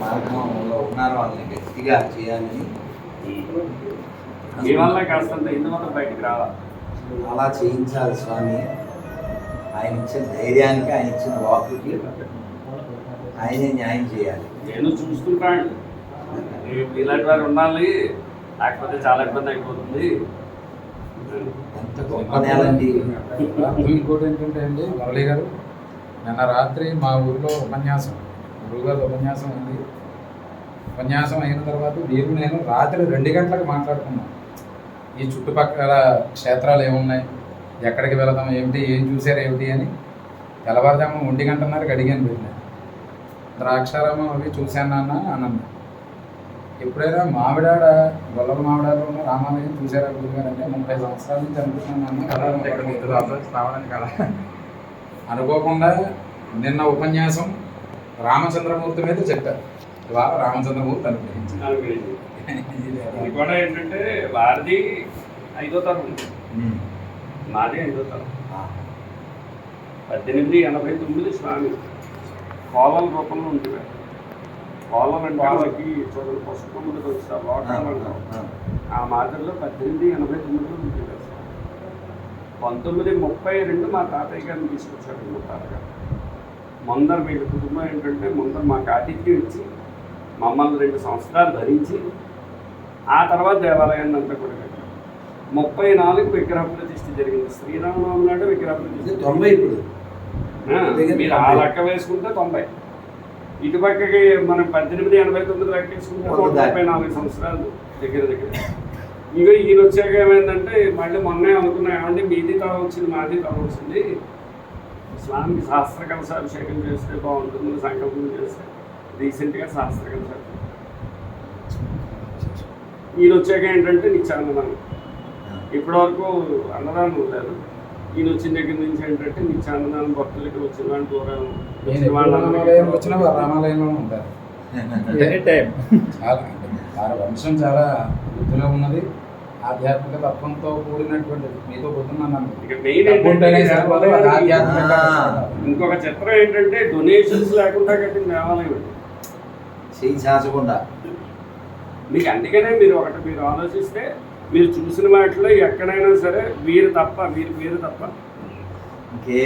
మార్గంలో ఉన్నారు వాళ్ళని గట్టిగా చేయాలని అలా చేయించాలి స్వామి. ఆయన ఇచ్చిన ధైర్యానికి ఆయన ఇచ్చిన వాకుకి ఆయనే న్యాయం చేయాలి. నేను చూసుకుంటాను. ఇలాంటి వారు ఉండాలి. లేకపోతే చాలా ఇబ్బంది అయిపోతుంది. ఎంత గొప్ప నేలండి ఇంకోటి ఏంటంటే అండి మురళి గారు నిన్న రాత్రి మా ఊరిలో ఉపన్యాసం. గురుగారు ఉపన్యాసం ఉంది. ఉపన్యాసం అయిన తర్వాత మీరు నేను రాత్రి రెండు గంటలకు మాట్లాడుకున్నాం ఈ చుట్టుపక్కల క్షేత్రాలు ఏమున్నాయి? ఎక్కడికి వెళదాం? ఏమిటి? ఏం చూసారు ఏమిటి? అని తెల్లవారుజాము ఒంటి గంటన్నరకు అడిగాను వెళ్ళాను. ద్రాక్షారామం అవి చూశాను నాన్న అన్నాను ఎప్పుడైనా మామిడాడ గొల్లల మామిడాడలో ఉన్న రామాలయం చూసారా గురుగారు? అంటే ముప్పై సంవత్సరాల నుంచి అనుకుంటున్నాను అన్న కదా అనుకోకుండా నిన్న ఉపన్యాసం రామచంద్రమూర్తి మీద చెప్పారు. ఇవాళ రామచంద్రమూర్తి అనుగ్రహించారు. కూడా ఏంటంటే వారిది ఐదో తరం. నాది ఐదో తరం. పద్దెనిమిది ఎనభై తొమ్మిది స్వామి. కోలల రూపంలో ఉంటుంది కోలలు అంటే వాళ్ళకి చూడండి పసుపు ముందు వస్తారు ఆ, లోకాలు అంటారు. ఆ, ఆ. మాదిరిలో పద్దెనిమిది ఎనభై తొమ్మిదిలో ఉంటుంది పంతొమ్మిది ముప్పై రెండు మా తాతయ్య గారిని తీసుకొచ్చారు మా తాతగారు. ముందర వీళ్ళ కుటుంబం ఏంటంటే ముందర మాకు ఆతిథ్యం ఇచ్చి మమ్మల్ని రెండు సంవత్సరాలు భరించి ఆ తర్వాత దేవాలయాన్ని అంతా కూడా కట్టారు. ముప్పై నాలుగు విగ్రహ ప్రతిష్ఠ జరిగింది. శ్రీరామనవమి నాడు విగ్రహ ప్రతిష్ఠ తొంభై ఇప్పుడు. మీరు ఆ లెక్క వేసుకుంటే తొంభై. ఇటుపక్కకి మనం పద్దెనిమిది ఎనభై తొమ్మిది లెక్క వేసుకుంటే. ముప్పై నాలుగు సంవత్సరాలు దగ్గర దగ్గర. ఇక ఈయన వచ్చాక ఏమైందంటే మళ్ళీ మొన్నే అనుకున్నా ఏమంటే మీది తల వచ్చింది మాది తల వచ్చింది. స్వామికి శాస్త్ర కలశాభిషేకం చేస్తే బాగుంటుంది సంకల్పం చేస్తే రీసెంట్గా శాస్త్ర కలశాభిషేకం ఈయన వచ్చాక ఏంటంటే నిత్యాన్నదానం ఇప్పటివరకు అన్నదానం లేదు. ఈయన వచ్చిన దగ్గర నుంచి ఏంటంటే నిత్యాన్నదానం భక్తులకి వచ్చిన వాళ్ళు దూరం వచ్చిన వారు రామాలయంలో ఉంటారు. వంశం చాలా వృద్ధిలో ఉన్నది. ఆధ్యాత్మిక తత్వంతో కూడినటువంటిది. మీతో ఆ. ఇంకొక చిత్రం ఏంటంటే డొనేషన్స్ లేకుండా కట్టిన దేవాలయం అండి. చేయి చాచకుండా. మీకు అందుకనే మీరు ఒకటి మీరు ఆలోచిస్తే మీరు చూసిన వాటిలో ఎక్కడైనా సరే వీరు తప్ప వీరు వీరు తప్ప. ఇంకే.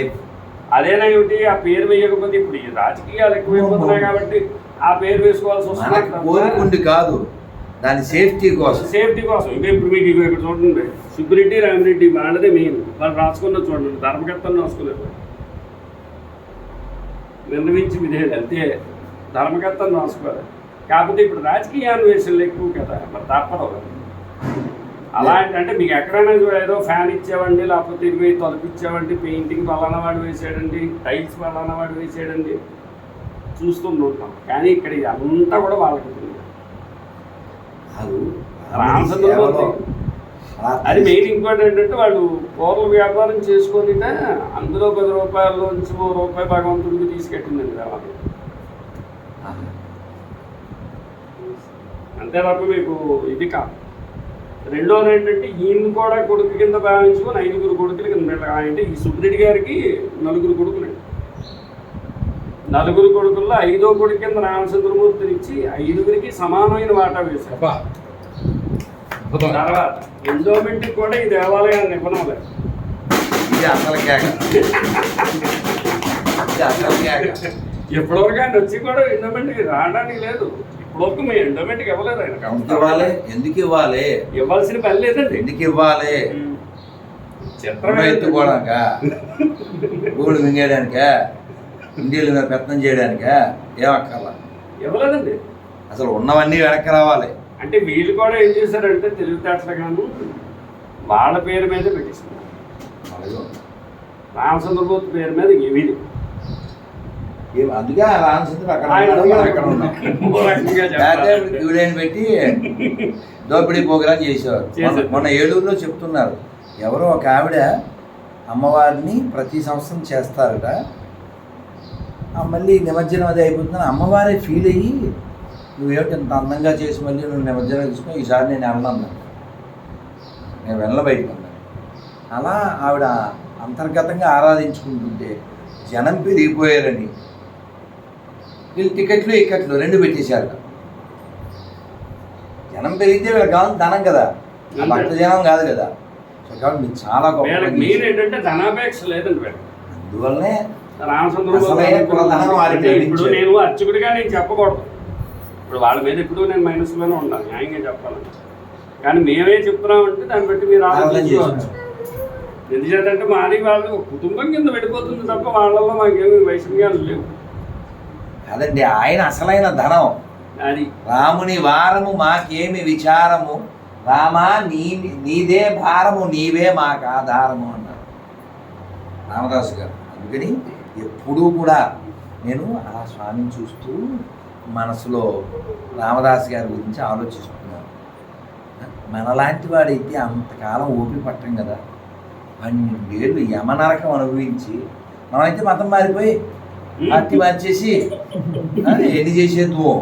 అదేనా ఏమిటి? ఆ పేరు వేయకపోతే ఇప్పుడు ఈ రాజకీయాలు ఎక్కువైపోతున్నాయి కాబట్టి ఆ పేరు వేసుకోవాల్సి వస్తుంది. కోరుకుండి కాదు. దాని సేఫ్టీ కోసం. సేఫ్టీ కోసం. ఇంకా ఇప్పుడు మీకు ఇక్కడ చూడండి. సుబ్బిరెడ్డి రామిరెడ్డి వాళ్ళదే మెయిన్ వాళ్ళు రాసుకున్న చూడండి. ధర్మకర్తను రాసుకోలేదు నిర్ణయించి విధేయుడు అంతే. ధర్మకర్తను రాసుకోవాలి. కాకపోతే ఇప్పుడు రాజకీయ అన్వేషణలు ఎక్కువ కదా. మరి తప్పదు అలా అంటే మీకు ఎక్కడైనా ఏదో ఫ్యాన్ ఇచ్చేవండి లేకపోతే ఇరవై తలుపు ఇచ్చేవండి పెయింటింగ్ పలానా వాడు వేసాడండి టైల్స్ పలానా వాడు వేసాడండి. చూస్తూ ఉంటాం. కానీ ఇక్కడ అంతా కూడా వాళ్ళకి కాదు. అది మెయిన్ ఇంకోటి ఏంటంటే వాళ్ళు కూరల వ్యాపారం చేసుకొని అందులో పది రూపాయల్లోంచి ఓ రూపాయి భగవంతుడికి తీసుకెట్టిందండి ఆహా. అంతే తప్ప మీకు ఇది కాదు రెండోది ఏంటంటే ఈయన కూడా కొడుకు కింద భావించుకొని ఐదుగురు కొడుకులు కింద అంటే ఈ సుబ్రెడ్డి గారికి నలుగురు కొడుకులండి. నలుగురు కొడుకుల్లో ఐదో కొడుకు కింద రామచంద్రమూర్తిని ఇచ్చి ఐదుగురికి సమానమైన వాటా వేశారు. తర్వాత ఎండోమెంట్కి కూడా ఈ దేవాలయాన్ని కేక. ఎప్పటివరకు ఆయన వచ్చి కూడా ఎండోమెంట్కి రావడానికి లేదు. ఇప్పటివరకు మీ ఎండోమెంట్కి ఇవ్వలేదు ఆయన ఎందుకు ఇవ్వాలి? ఎందుకు ఇవ్వాలి? ఇవ్వాల్సిన పని లేదండి. ఎందుకు ఇవ్వాలి? చిత్రం ఎత్తుకోవడానిక? గూడు మింగేయడానిక? ఇండియల మీద పెత్తనం చేయడానిక? ఏమక్కర్లా ఇవ్వలేదండి. అసలు ఉన్నవన్నీ వెనక్కి రావాలి. అంటే వీళ్ళు కూడా ఏం చేశారంటే తెలివితేటలుగాను వాళ్ళ పేరు మీద పెట్టేస్తున్నారు రామచంద్రమూర్తి పేరు మీద వీధి. ఏ- అందుకే రామచంద్రుడు అక్కడ ఉన్నాం. పెట్టి దోపిడీ ప్రోగ్రాం చేసేవారు. మొన్న- ఏలూరులో చెప్తున్నారు ఎవరో ఒక ఆవిడ అమ్మవారిని ప్రతి సంవత్సరం చేస్తారట. మళ్ళీ నిమజ్జనం అది అయిపోతుందని అమ్మవారే ఫీల్ అయ్యి నువ్వేమిటి ఇంత అందంగా చేసి మళ్ళీ నువ్వు నిమజ్జనం తీసుకుని ఈసారి నేను వెళ్ళను నేను వెళ్ళ బయటకు అలా ఆవిడ అంతర్గతంగా ఆరాధించుకుంటుంటే జనం పెరిగిపోయారని. వీళ్ళు టికెట్లు ఇక్కట్లు రెండు పెట్టేశారు. జనం పెరిగితే వీళ్ళకి కావాలి ధనం కదా. భక్త జనం కాదు కదా. కాబట్టి మీరు చాలా గొప్ప అందువల్లనే రామచంద్రబాబు ఇప్పుడు. నేను అర్చకుడిగా నేను చెప్పకూడదు. ఇప్పుడు వాళ్ళ మీద ఎప్పుడు నేను మైనస్లోనే ఉండాలి న్యాయంగా చెప్పాలని కానీ మేమే చెప్తున్నామంటే దాన్ని బట్టి మీరు ఆలోచించుకోవచ్చు. ఎందుచేతంటే మాది వాళ్ళు కుటుంబం కింద వెళ్ళిపోతుంది తప్ప వాళ్ళల్లో మాకేమి వైషమ్యాలు లేవు. కాదండి ఆయన అసలైన ధనం. అది. రాముని వారము మాకేమి విచారము? రామా నీ నీదే భారము నీవే మాకు ఆధారము అన్నారు. రామదాసు గారు అందుకని ఎప్పుడూ కూడా నేను ఆ స్వామిని చూస్తూ మనసులో రామదాస్ గారి గురించి ఆలోచిస్తున్నాను. మనలాంటి వాడైతే అంతకాలం ఓపిక పట్టం కదా. పన్నెండేళ్ళు యమనరకం అనుభవించి మనమైతే మతం మారిపోయి పార్టీ మార్చేసి ఎన్ని చేసేద్దు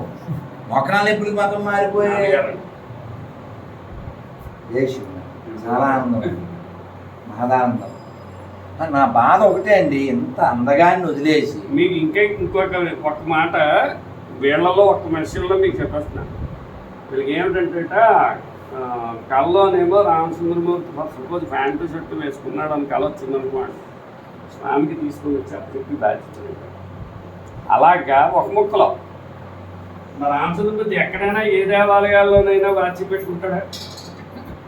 మొక్కనాలు ఎప్పుడు మతం మారిపోయి? జై చాలా ఆనందం. మహదానందం. నా బాధ ఒకటే అండి ఎంత అందగాన్ని వదిలేసి. మీకు ఇంకా ఇంకొక ఒక మాట వీళ్ళలో ఒక మనుషుల్లో మీకు చెప్పేస్తున్నాను వీళ్ళకి ఏమిటంటే కళ్ళలోనేమో రామచంద్రమూర్తి సపోజ్ ప్యాంటు షర్టు వేసుకున్నాడు అని కళ వచ్చిందనుకోండి స్వామికి తీసుకుని వచ్చారు చెప్పి బాధ్యత అలాగా ఒక ముక్కలో. మరి రామచంద్రమూర్తి ఎక్కడైనా ఏ దేవాలయాల్లోనైనా వాచి పెట్టుకుంటాడా?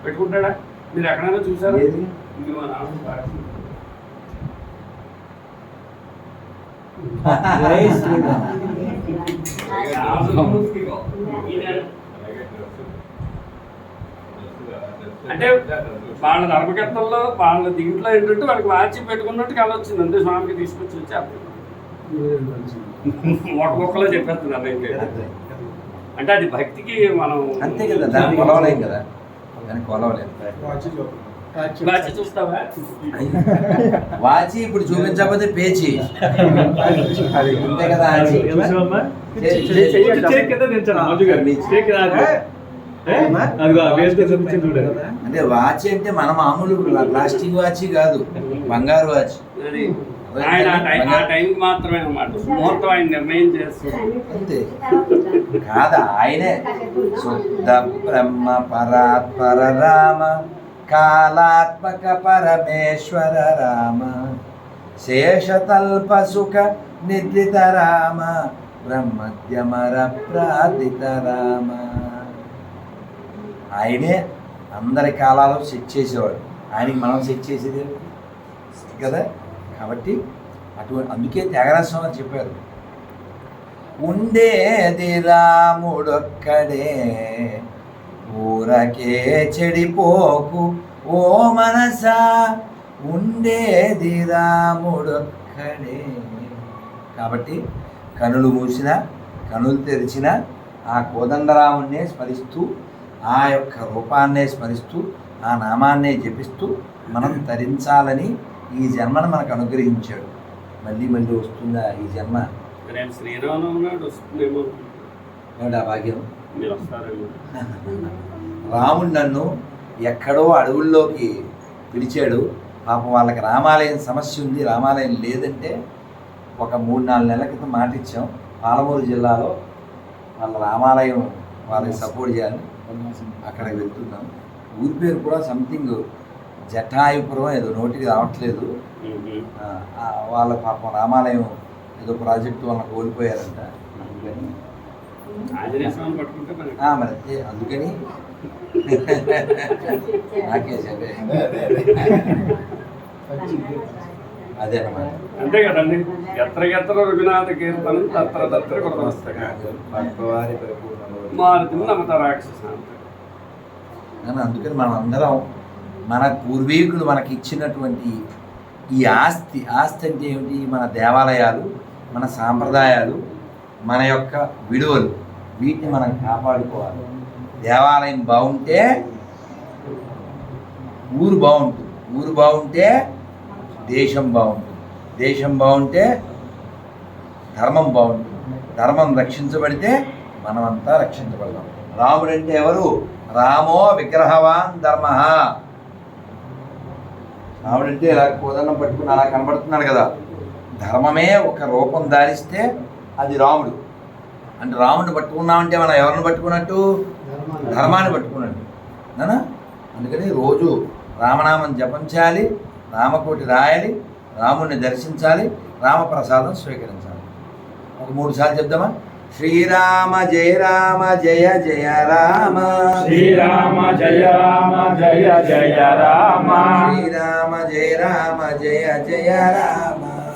పెట్టుకుంటాడా? మీరు ఎక్కడైనా చూసారా ఏది? ఇదిగో రాముడి వాచి. జై శ్రీరామ్. అంటే వాళ్ళ ధర్మకర్తల్లో వాళ్ళ దీంట్లో ఏంటంటే వాళ్ళకి వాచి పెట్టుకున్నట్టు కళ వచ్చింది అంతే స్వామికి తీసుకొచ్చి వచ్చి ఒక ఒక్కలో చెప్పేస్తున్నాను ఇంకా అంతే. అంటే అది భక్తికి మనం అంతే కదా దాన్ని కొలవలేం కదా దాన్ని కొలవలేం వాచి చూస్తావా? వాచి ఇప్పుడు చూపించకపోతే పేచి. అంతే కదా అంటే వాచి అంటే మన మామూలు ప్లాస్టిక్ వాచి కాదు బంగారు వాచి. ఆయన ఆ టైం మాత్రమే అన్నమాట. ముహూర్తం ఆయన నిర్ణయం చేస్తున్నారు అంతే. కాదా ఆయనే. శుద్ధ బ్రహ్మ పరాత్పర రామ కాలాత్మక పరమేశ్వర రామ. శేషతల్ప సుఖ నిద్రిత రామ. బ్రహ్మద్యమర ప్రార్థిత రామ. ఆయనే అందరి కాలాలు సెట్ చేసేవాడు. ఆయనకి మనం సెట్ చేసేది కదా? కాబట్టి అటువంటి అందుకే త్యాగరాజస్వామి చెప్పారు. ఉండేది రాముడొక్కడే. ఊరకే చెడిపోకు ఓ మనసా ఉండేది రాముడొక్కడే. కాబట్టి కనులు మూసిన కనులు తెరిచిన ఆ కోదండరాముణ్ణే స్మరిస్తూ ఆ యొక్క రూపాన్నే స్మరిస్తూ ఆ నామాన్నే జపిస్తూ మనం తరించాలని ఈ జన్మను మనకు అనుగ్రహించాడు. మళ్ళీ మళ్ళీ వస్తుందా ఈ జన్మ? వస్తుందేమో. ఏమిటి ఆ భాగ్యం? మీరు రాముడు నన్ను ఎక్కడో అడవుల్లోకి పిలిచాడు. పాపం వాళ్ళకి రామాలయం సమస్య ఉంది రామాలయం లేదంటే ఒక మూడు నాలుగు నెలల క్రితం మాట ఇచ్చాం పాలమూరు జిల్లాలో వాళ్ళ రామాలయం వాళ్ళకి సపోర్ట్ చేయాలని అక్కడికి వెళ్తున్నాం. ఊరి పేరు కూడా సంథింగ్ జటాయుపురం ఏదో నోటికి రావట్లేదు. వాళ్ళ పాపం రామాలయం ఏదో ప్రాజెక్టు వల్ల కోల్పోయారంట. అందుకని మరి అందుకని. నాకే సరే అదే అన్నమాట. అంతే కదండి. ఎత్ర ఎత్ర రఘునాథ కీర్తనం తత్ర తత్ర కృతమస్తక పట్టువారి పరిపూర్ణలో. మారుతి నమత రాక్షస కానీ అందుకని మనం అందరం మన పూర్వీకులు మనకి ఇచ్చినటువంటి ఈ ఆస్తి ఆస్తి అంటే ఏమిటి? మన దేవాలయాలు మన సాంప్రదాయాలు మన యొక్క విలువలు వీటిని మనం కాపాడుకోవాలి. దేవాలయం బాగుంటే ఊరు బాగుంటుంది. ఊరు బాగుంటే దేశం బాగుంటుంది. దేశం బాగుంటే ధర్మం బాగుంటుంది. ధర్మం రక్షించబడితే మనమంతా రక్షించబడతాం. రాముడు అంటే ఎవరు? రామో విగ్రహవాన్ ధర్మ. రాముడు అంటే ఇలా కోదండం పట్టుకుని అలా కనబడుతున్నాడు కదా. ధర్మమే ఒక రూపం ధారిస్తే అది రాముడు. అంటే రాముడిని పట్టుకున్నామంటే మనం ఎవరిని పట్టుకున్నట్టు? ధర్మాన్ని. పట్టుకున్నట్టు. నానా? అందుకని రోజు రామనామం జపించాలి రామకోటి రాయాలి రాముడిని దర్శించాలి రామప్రసాదం స్వీకరించాలి. ఒక మూడు సార్లు చెప్దామా? శ్రీరామ జయ రామ జయ జయ రామ. శ్రీరామ జయ రామ జయ జయ రామ. శ్రీరామ జయ రామ జయ జయ రామ.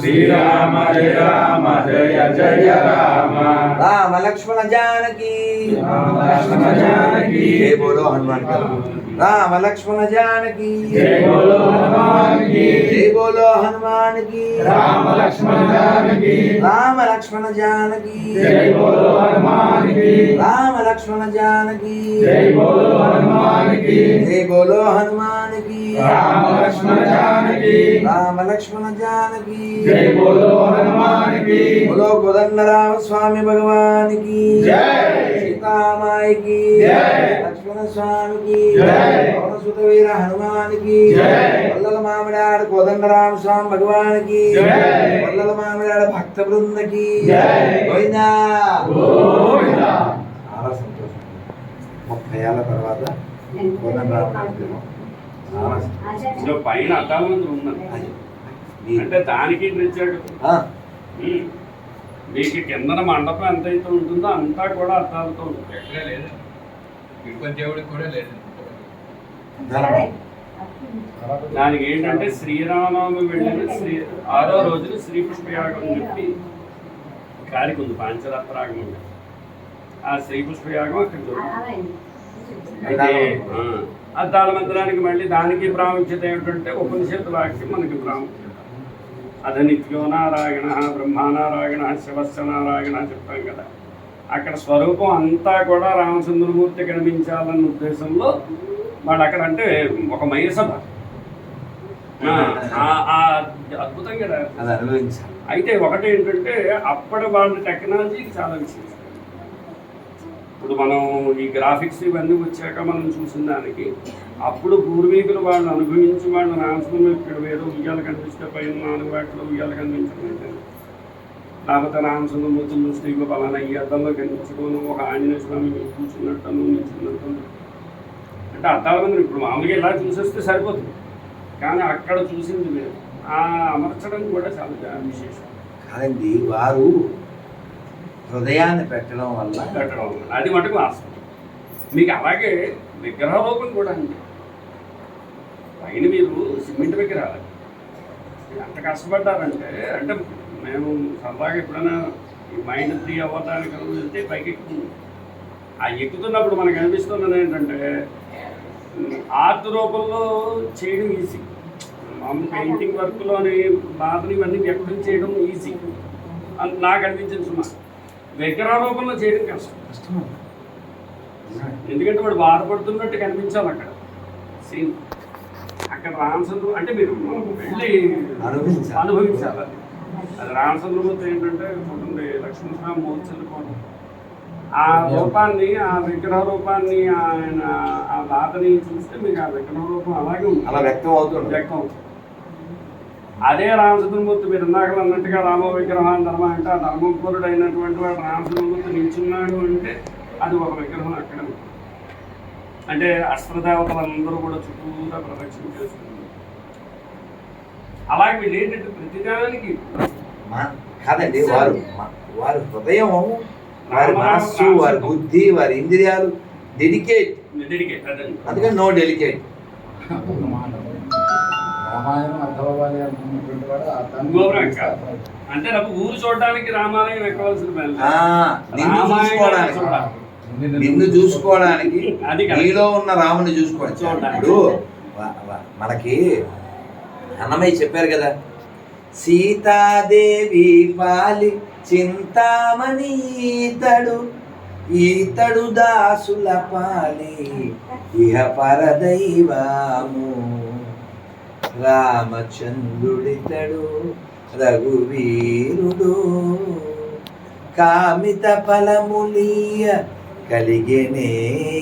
శ్రీరామ జయ రామ జయ జయ రామ. రామ లక్ష్మణ జానకి. లక్ష్మణ జానకి. జై బోలో హనుమాన్ రామ లక్ష్మణ జానకి. జై బోలో హనుమాన్కి. జై బోలో హనుమాన్కి రామ లక్ష్మణ జానకి. రామ లక్ష్మణ జానకి. జై బోలో హనుమాన్కి రామ లక్ష్మణ జానకి. జై బోలో హనుమాన్కి జై బోలో హనుమాన్కి రామ లక్ష్మణ జానకి. రామ లక్ష్మణ జానకి. జై బోలో హనుమాన్కి బోలో కోదండరామ స్వామి భగవానికి జై. సీతామాయికి జై. లక్ష్మణ స్వామికి జై. పవనసుత వీర హనుమానికి జై. వల్లల మామిడాడు కోదండరామ స్వామి భగవానికి జై. వల్లల మామిడాడు భక్త బృందకి జై. గోవిందా గోవిందా. చాలా సంతోషం ముప్పై ఏళ్ళ తర్వాత కోదండరామ చాలా పైన మంది ఉన్నది అంటే దానికి ఉమ్. మీకు కిందన మండపం ఎంత అయితే ఉంటుందో అంతా కూడా ఉంటుంది ఎక్కడే లేదు. తిరుపతి దేవుడికి కూడా లేదు. దానికి ఏంటంటే శ్రీరామనవమి వెళ్ళిన శ్రీ ఆరో రోజున శ్రీపుష్పయాగం అని చెప్పి కారిక ఉంది పాంచరాత్రాగం ఉంది ఆ శ్రీపుష్పయాగం అక్కడ జరుగుతుంది. అయితే ఆ, అద్దాల మందిరానికి మళ్ళీ దానికి ప్రాముఖ్యత ఏమిటంటే ఉపనిషత్ వాక్యం మనకి ప్రాముఖ్యత. అది నిత్యో నారాయణ బ్రహ్మానారాయణ శివస్య నారాయణ చెప్తాం కదా. అక్కడ స్వరూపం అంతా కూడా రామచంద్రమూర్తి కనిపించాలన్న ఉద్దేశంలో వాళ్ళు అక్కడ అంటే ఒక మయసభ. కదా. అయితే ఒకటి ఏంటంటే అప్పటి వాళ్ళ టెక్నాలజీకి చాలా విశేషం ఇప్పుడు మనం ఈ గ్రాఫిక్స్ ఇవన్నీ వచ్చాక మనం చూసిన దానికి అప్పుడు పూర్వీకులు వాళ్ళు అనుభవించి వాళ్ళు రామస్వామి ఇక్కడ ఏదో ఉయ్యాలు కనిపిస్తే పైన నాలుగు వాటిలో ఉయ్యాలు కనిపించడం అయితే లేకపోతే రామచంద్రమూర్తిని చూస్తే ఇగో పలానా ఈ అద్దంలో కనిపించుకోను ఒక ఆంజనేయ స్వామి కూర్చున్నట్టు నిల్చున్నట్టు అంటే అద్దాల ఇప్పుడు మామూలుగా ఇలా చూసేస్తే సరిపోతుంది. కానీ అక్కడ చూసింది లేదు. ఆ అమర్చడం కూడా చాలా విశేషం. కాదండి వారు హృదయాన్ని పెట్టడం వల్ల పెట్టడం వల్ల. అది మటుకు వాస్తవం. మీకు అలాగే విగ్రహ రూపం కూడా అండి. పైన మీరు సిమెంట్ విగ్రహాలు. ఎంత కష్టపడ్డారంటే అంటే మేము సరదాగా ఎప్పుడైనా ఈ మైండ్ ఫ్రీ అవ్వడానికి వెళ్తే పైకి ఎక్కుతుంది ఆ ఎక్కుతున్నప్పుడు మనకు అనిపిస్తున్నది ఏంటంటే ఆర్ట్ రూపంలో చేయడం ఈజీ. మామూలు పెయింటింగ్ వర్క్లోని బాధని ఇవన్నీ వ్యక్తం చేయడం ఈజీ. అని నాకు అనిపించింది సుమా విగ్రహ రూపంలో చేయడం కష్టం. కష్టం ఎందుకంటే వాడు బాధపడుతున్నట్టు కనిపించాలి అక్కడ. సీన్ అక్కడ రామచంద్ర అంటే మీరు వెళ్ళి అనుభవించాలి. అనుభవించాలి. అది అది రామచంద్రమూర్తి ఏంటంటే చూడండి లక్ష్మణస్వామి మోర్చలుకోవడం ఆ రూపాన్ని ఆ విగ్రహ రూపాన్ని ఆయన ఆ బాధని చూస్తే మీకు ఆ విగ్రహ రూపం అలాగే ఉంది అలా వ్యక్తం అవుతుంది వ్యక్తం అవుతుంది. అదే రామచంద్రమూర్తి మీరు ఇందాక అన్నట్టుగా రామ విగ్రహం ధర్మ అంటే ఆ ధర్మపురుడు అయినటువంటి వాడు రామచంద్రమూర్తి నిల్చున్నాడు అంటే అది ఒక విగ్రహం అక్కడ. అంటే అస్త్రదేవతలందరూ కూడా చుట్టూరా ప్రదక్షిణ చేస్తుంది అలాగే వీళ్ళు ఏంటంటే ప్రతిదానికి మా- కాదండి వారు వారి హృదయం వారి మనస్సు వారి బుద్ధి వారి ఇంద్రియాలు డెడికేట్. డెడికేట్ అందుకని నో డెలికేట్ రామాయణం అనుకున్నటువంటి వాడు ఆ గోపురం. అంటే నాకు ఊరు చూడడానికి రామాలయం ఎక్కవలసిన పని లేదు. నిన్ను రామాయణం చూసుకోవడానికి చూడాలి. నిన్ను చూసుకోవడానికి అది కరెక్ట్. నీలో ఉన్న రాముని చూడడానికి. ఇప్పుడు వ- వ- మనకి అన్నమయ్య చెప్పారు కదా సీతాదేవి పాలి చింతామణి ఈతడు ఈతడు దాసుల పాలి ఇహ పరదైవాము రామచంద్రుడితడు రఘువీరుడు. కామిత ఫలములీయ కలిగేనే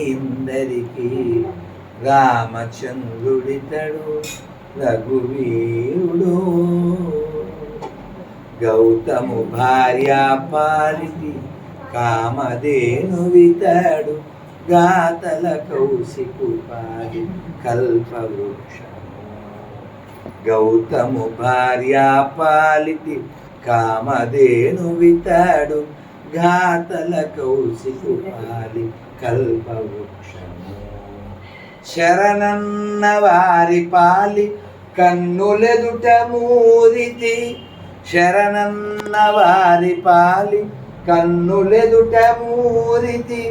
ఇందరికి రామచంద్రుడితడు రఘువీరుడు. గౌతము భార్య పాలిటి కామధేను వితడు గాతల కౌశికు పాలి కల్పవృక్షము గౌతము భార్య పాలిటి కామధేను వితాడు ఘాతల కౌశికు పాలి కల్పవృక్షము. శరణన్న వారి పాలి కన్నులెదుట మూరితి శరణన్న వారి పాలి కన్నులెదుట మూరితి.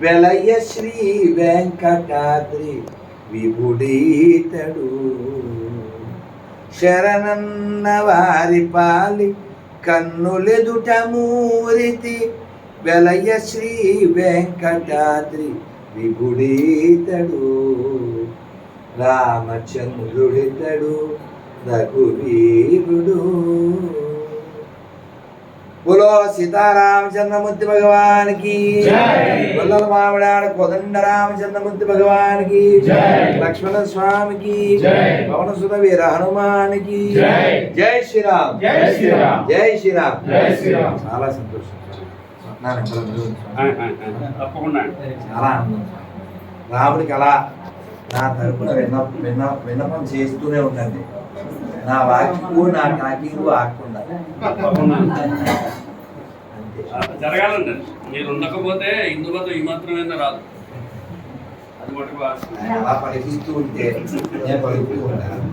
వెలయ శ్రీ వెంకటాద్రి విభుడీతడు. శరణన్న వారి పాలి కన్నులెదుట మూరితి వెలయ శ్రీ వెంకటాద్రి విభుడీతడు. రామచంద్రుడితడు రఘువీరుడు. బులో సీతారామచంద్రమూర్తి భగవానికి జై. గొల్లల మామిడాడ కొదండ రామచంద్రమూర్తి భగవానికి. లక్ష్మణ స్వామికి. పవన సుత వీర హనుమానికి జై. శ్రీరామ్ జై శ్రీరామ్. జై శ్రీరామ్ జై శ్రీరామ్. చాలా సంతోషం తప్పకుండా చాలా ఆనందం రాముడికి అలా నా తరపున విన్న విన్న విన్నపం చేస్తూనే ఉండండి నా వాక్యకు నా టాకింగ్ ఆకుండా. జరగాలండి. మీరు ఉండకపోతే మతం ఈ మాత్రమే రాదు. అది మటుకు. అలా పలికిస్తూ ఉంటే నేను పలుకుతూ ఉంటాను